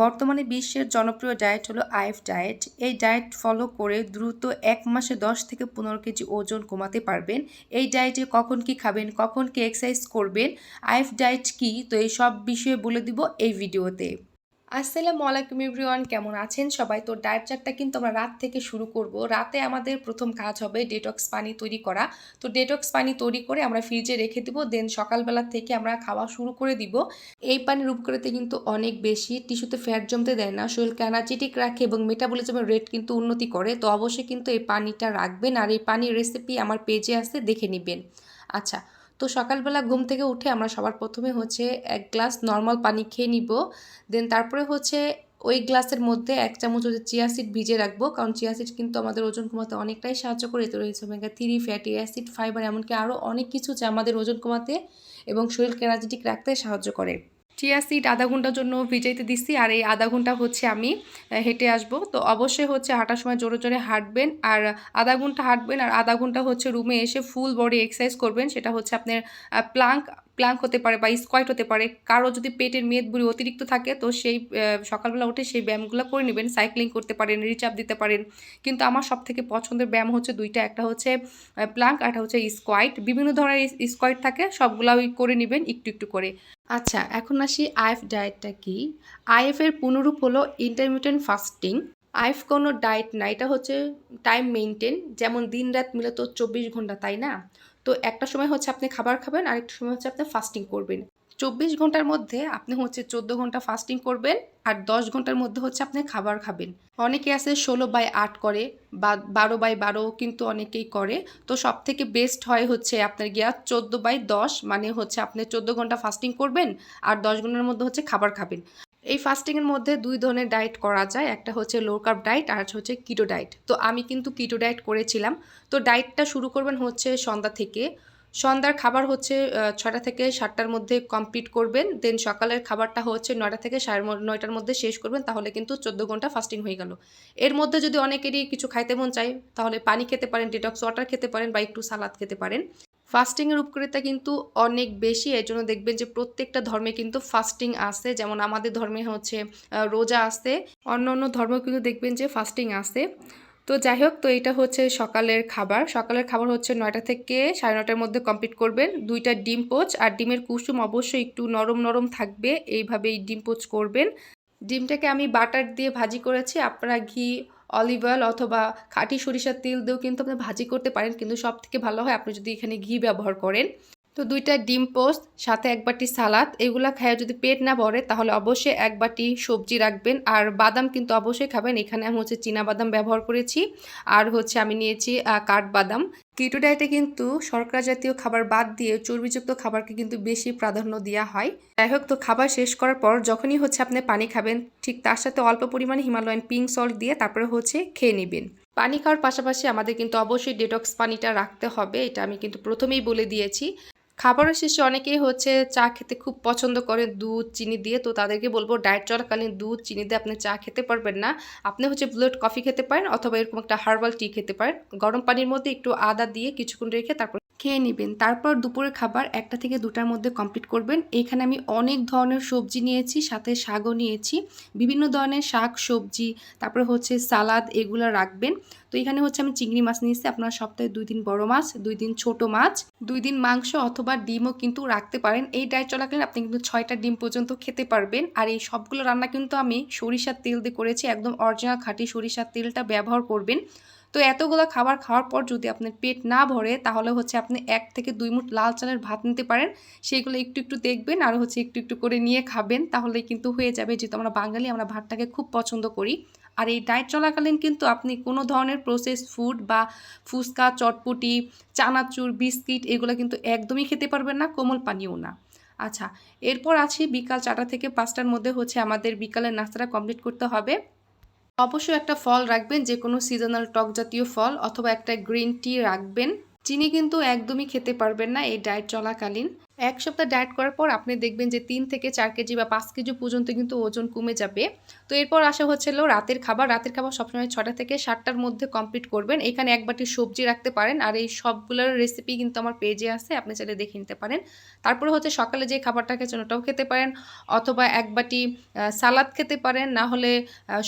বর্তমানে বিশ্বের জনপ্রিয় ডায়েট হলো আইফ ডায়েট। এই ডায়েট ফলো করে দ্রুত এক মাসে দশ থেকে পনেরো কেজি ওজন কমাতে পারবেন। এই ডায়েটে কখন কি খাবেন, কখন কি এক্সারসাইজ করবেন, আইফ ডায়েট কি? তো এই সব বিষয়ে বলে দিব এই ভিডিওতে। আসসালামু আলাইকুম এভরিওয়ান, কেমন আছেন সবাই? তো ডায়েট চার্টটা কিন্তু আমরা রাত থেকে শুরু করব। রাতে আমাদের প্রথম কাজ হবে ডেটক্স পানি তৈরি করা। তো ডেটক্স পানি তৈরি করে আমরা ফ্রিজে রেখে দিব দেন সকালবেলা থেকে আমরা খাওয়া শুরু করে দিব। এই পানির উপকারিতা কিন্তু অনেক বেশি। টিস্যুতে ফ্যাট জমতে দেয় না শরীরকে এনার্জেটিক রাখে এবং মেটাবলিজমের রেট কিন্তু উন্নতি করে। তো অবশ্যই কিন্তু এই পানিটা রাখবেন আর এই পানির রেসিপি আমার পেজে আছে, দেখে নেবেন। আচ্ছা তো সকালবেলা ঘুম থেকে উঠে আমরা সবার প্রথমে হচ্ছে এক গ্লাস নর্মাল পানি খেয়ে নিব। দেন তারপরে হচ্ছে ওই গ্লাসের মধ্যে এক চামচ হচ্ছে চিয়া সিড ভিজে রাখব। কারণ চিয়া সিড কিন্তু আমাদের ওজন কমাতে অনেকটাই সাহায্য করে, এতে রয়েছে omega three fatty acid fibre এমনকি আরও অনেক কিছু যা আমাদের ওজন কমাতে এবং শরীরকে এনার্জেটিক রাখতে সাহায্য করে। চিয়া সিড আধা ঘণ্টার জন্য ভিজাইতে দিচ্ছি আর এই আধা ঘণ্টা হচ্ছে আমি হেঁটে আসব। তো অবশ্যই হচ্ছে হাঁটার সময় জোরে জোরে হাঁটবেন, আর আধা ঘণ্টা হাঁটবেন, আর আধা ঘণ্টা হচ্ছে রুমে এসে ফুল বডি এক্সারসাইজ করবেন। সেটা হচ্ছে আপনার প্লাঙ্ক প্লাঙ্ক হতে পারে বা স্কোয়াইট হতে পারে। কারও যদি পেটের মেদ বুড়ি অতিরিক্ত থাকে, তো সেই সকালবেলা উঠে সেই ব্যায়ামগুলো করে নেবেন। সাইক্লিং করতে পারেন রিচাপ দিতে পারেন। কিন্তু আমার সব থেকে পছন্দের ব্যায়াম হচ্ছে দুইটা। একটা হচ্ছে প্লাঙ্ক আর একটা হচ্ছে স্কোয়াইট বিভিন্ন ধরনের স্কোয়াইট থাকে সবগুলোই করে নেবেন একটু একটু করে। আচ্ছা এখন আসি আইএফ ডায়েটটা কি? আইএফ এর পুনরূপ হলো ইন্টারমিডিয়েন্ট ফাস্টিং আইফ কোনো ডায়েট না, এটা হচ্ছে টাইম মেনটেন যেমন দিন রাত মিলে তো চব্বিশ ঘণ্টা, তাই না? তো একটা সময় হচ্ছে আপনি খাবার খাবেন, আরেকটা সময় হচ্ছে আপনি ফাস্টিং করবেন। চব্বিশ ঘণ্টার মধ্যে আপনি হচ্ছে চোদ্দ ঘণ্টা ফাস্টিং করবেন আর দশ ঘণ্টার মধ্যে হচ্ছে আপনি খাবার খাবেন। অনেকে আছে ষোলো বাই আট করে বা বারো বাই বারো কিন্তু অনেকেই করে। তো সব থেকে বেস্ট হয় হচ্ছে আপনার গিয়া চোদ্দ বাই দশ মানে হচ্ছে আপনি চোদ্দ ঘণ্টা ফাস্টিং করবেন আর দশ ঘণ্টার মধ্যে হচ্ছে খাবার খাবেন। এই ফাস্টিংয়ের মধ্যে দুই ধরনের ডায়েট করা যায়। একটা হচ্ছে লো কার্ব ডায়েট আর হচ্ছে কিটো ডায়েট তো আমি কিন্তু কিটো ডায়েট করেছিলাম। তো ডায়েটটা শুরু করবেন হচ্ছে সন্ধ্যা থেকে। সন্ধ্যার খাবার হচ্ছে ছটা থেকে সাতটার মধ্যে কমপ্লিট করবেন। দেন সকালের খাবারটা হচ্ছে নয়টা থেকে সাড়ে নয়টার মধ্যে শেষ করবেন, তাহলে কিন্তু চোদ্দ ঘণ্টা ফাস্টিং হয়ে গেল। এর মধ্যে যদি অনেকেরই কিছু খাইতে মন চায়, তাহলে পানি খেতে পারেন ডিটক্স ওয়াটার খেতে পারেন বা একটু সালাদ খেতে পারেন। ফাস্টিংয়ের উপকারিতা কিন্তু অনেক বেশি, এর জন্য দেখবেন যে প্রত্যেকটা ধর্মে কিন্তু ফাস্টিং আছে। যেমন আমাদের ধর্মে হচ্ছে রোজা আছে অন্য অন্য ধর্ম কিন্তু দেখবেন যে ফাস্টিং আছে তো যাই হোক, তো এটা হচ্ছে সকালের খাবার। সকালের খাবার হচ্ছে নয়টা থেকে সাড়ে নটার মধ্যে কমপ্লিট করবেন। দুইটা ডিম পোচ, আর ডিমের কুসুম অবশ্যই একটু নরম নরম থাকবে এইভাবে এই ডিম পোচ করবেন। ডিমটাকে আমি বাটার দিয়ে ভাজি করেছি। আপনারা ঘি অলিভ অয়েল অথবা খাঁটি সরিষার তেল দিয়েও কিন্তু আপনি ভাজি করতে পারেন, কিন্তু সব থেকে ভালো হয় আপনি যদি এখানে ঘি ব্যবহার করেন। তো দুইটা ডিম পোস্ট সাথে এক বাটি সালাদ, এগুলো খায় যদি পেট না ভরে, তাহলে অবশ্যই এক বাটি সবজি রাখবেন। আর বাদাম কিন্তু অবশ্যই খাবেন। এখানে আমি হচ্ছে চীনা বাদাম ব্যবহার করেছি। আর হচ্ছে আমি নিয়েছি কাঠবাদাম কিটো ডায়েটে কিন্তু শর্করা জাতীয় খাবার বাদ দিয়ে চর্বিযুক্ত খাবারকে কিন্তু বেশি প্রাধান্য দেওয়া হয়। যাই হোক, তো খাবার শেষ করার পর যখনই হচ্ছে আপনি পানি খাবেন, ঠিক তার সাথে অল্প পরিমাণে হিমালয়ান পিঙ্ক সল্ট দিয়ে তারপরে হচ্ছে খেয়ে নেবেন। পানি খাওয়ার পাশাপাশি আমাদের কিন্তু অবশ্যই ডেটক্স পানিটা রাখতে হবে। এটা আমি কিন্তু প্রথমেই বলে দিয়েছি। খাবারের শেষে অনেকেই হচ্ছে চা খেতে খুব পছন্দ করে দুধ, চিনি দিয়ে। তো তাদেরকে বলব, ডায়েট চলাকালীন দুধ, চিনি দিয়ে আপনি চা খেতে পারবেন না। আপনি হচ্ছে ব্লুড কফি খেতে পারেন অথবা এরকম একটা হার্বাল টি খেতে পারেন। গরম পানির মধ্যে একটু আদা দিয়ে কিছুক্ষণ রেখে তারপর খেয়ে নেবেন। তারপর দুপুরের খাবার একটা থেকে দুটার মধ্যে কমপ্লিট করবেন। এখানে আমি অনেক ধরনের সবজি নিয়েছি, সাথে শাকও নিয়েছি। বিভিন্ন ধরনের শাক, সবজি, তারপরে হচ্ছে সালাদ এগুলো রাখবেন। তো এখানে হচ্ছে আমি চিংড়ি মাছ নিয়েছি, আপনার সপ্তাহে দুই দিন বড় মাছ, দুই দিন ছোট মাছ, দুই দিন মাংস অথবা ডিমও কিন্তু রাখতে পারেন। এই ডায়েট চলাকালীন আপনি কিন্তু ছয়টা ডিম পর্যন্ত খেতে পারবেন। আর এই সবগুলো রান্না কিন্তু আমি সরিষার তেল দিয়ে করেছি, একদম অরিজিনাল খাঁটি সরিষার তেলটা ব্যবহার করবেন। তো এতগুলো খাবার খাওয়ার পর যদি আপনার পেট না ভরে, তাহলে হচ্ছে আপনি এক থেকে দুই মুঠ লাল চালের ভাত নিতে পারেন। সেইগুলো একটু একটু দেখবেন আর হচ্ছে একটু একটু করে নিয়ে খাবেন। তাহলে কিন্তু হয়ে যাবে যেহেতু আমরা বাঙালি, আমরা ভাতটাকে খুব পছন্দ করি। আর এই ডায়েট চলাকালীন কিন্তু আপনি কোনো ধরনের প্রসেস ফুড বা ফুচকা, চটপটি, চানাচুর, বিস্কিট এগুলো কিন্তু একদমই খেতে পারবেন না, কোমল পানিও না। আচ্ছা এরপর আছি বিকাল চারটা থেকে পাঁচটার মধ্যে হচ্ছে আমাদের বিকালের নাস্তাটা কমপ্লিট করতে হবে। অবশ্যই একটা ফল রাখবেন যে কোনো সিজনাল টক জাতীয় ফল অথবা একটা গ্রিন টি রাখবেন। চিনি কিন্তু একদমই খেতে পারবেন না, এই ডায়েট চলাকালীন। এক সপ্তাহ ডায়েট করার পর আপনি দেখবেন যে তিন থেকে চার কেজি বা পাঁচ কেজি পর্যন্ত কিন্তু ওজন কমে যাবে। তো এরপর আসা হচ্ছিল রাতের খাবার। রাতের খাবার সবসময় ছটা থেকে সাতটার মধ্যে কমপ্লিট করবেন। এখানে এক বাটি সবজি রাখতে পারেন আর এই সবগুলোর রেসিপি কিন্তু আমার পেজে আছে, আপনি চাইলে দেখে নিতে পারেন। তারপরে হচ্ছে সকালে যে খাবারটা খেয়েছেন ওটাও খেতে পারেন অথবা এক বাটি সালাদ খেতে পারেন। না হলে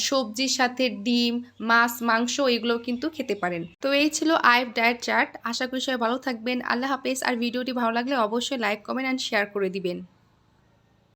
সবজির সাথে ডিম, মাছ, মাংস এগুলোও কিন্তু খেতে পারেন। তো এই ছিল আইফ ডায়েট চার্ট আশা করি সবাই ভালো থাকবেন। আল্লাহ হাফেজ। আর ভিডিওটি ভালো লাগলে অবশ্যই লাইক কমেন্ট অ্যান্ড শেয়ার করে দিবেন।